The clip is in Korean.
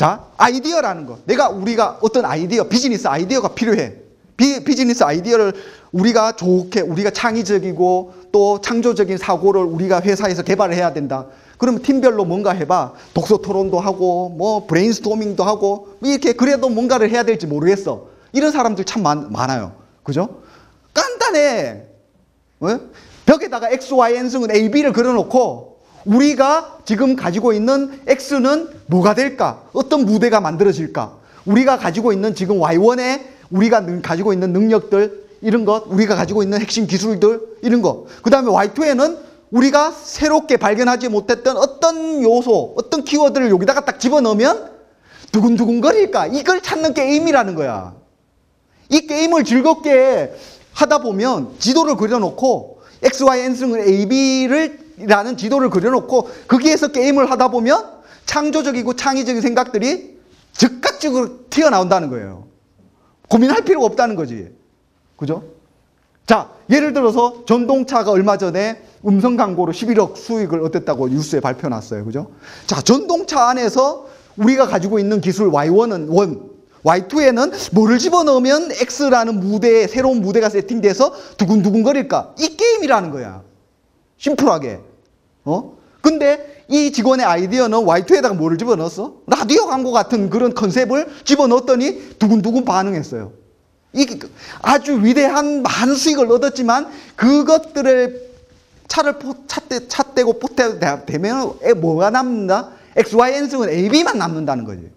자, 아이디어라는 거. 내가 우리가 어떤 아이디어, 비즈니스 아이디어가 필요해. 비, 비즈니스 아이디어를 우리가 좋게, 우리가 창의적이고 또 창조적인 사고를 우리가 회사에서 개발을 해야 된다. 그러면 팀별로 뭔가 해봐. 독서 토론도 하고, 뭐, 브레인스토밍도 하고, 이렇게 그래도 뭔가를 해야 될지 모르겠어. 이런 사람들 참 많, 많아요. 그죠? 간단해. 어? 벽에다가 X, Y, N승은 A, B를 그려놓고, 우리가 지금 가지고 있는 X는 뭐가 될까? 어떤 무대가 만들어질까? 우리가 가지고 있는 지금 Y1에 우리가 능- 가지고 있는 능력들, 이런 것, 우리가 가지고 있는 핵심 기술들, 이런 거. 그 다음에 Y2에는 우리가 새롭게 발견하지 못했던 어떤 요소, 어떤 키워드를 여기다가 딱 집어넣으면 두근두근 거릴까? 이걸 찾는 게임이라는 거야. 이 게임을 즐겁게 하다 보면 지도를 그려놓고 X, Y, N승을 A, B를 라는 지도를 그려놓고 거기에서 게임을 하다 보면 창조적이고 창의적인 생각들이 즉각적으로 튀어나온다는 거예요. 고민할 필요가 없다는 거지. 그죠? 자, 예를 들어서 전동차가 얼마 전에 음성 광고로 11억 수익을 얻었다고 뉴스에 발표 났어요. 그죠? 자, 전동차 안에서 우리가 가지고 있는 기술 Y1은 1, Y2에는 뭐를 집어넣으면 X라는 무대에, 새로운 무대가 세팅돼서 두근두근거릴까? 이 게임이라는 거야. 심플하게. 어? 근데 이 직원의 아이디어는 Y2에다가 뭐를 집어넣었어? 라디오 광고 같은 그런 컨셉을 집어넣었더니 두근두근 반응했어요. 이게 그 아주 위대한 많은 수익을 얻었지만 그것들을 차를 포, 찻대, 찻대고 포대고 되면 에 뭐가 남는다? X, Y, N승은 A, B만 남는다는 거지.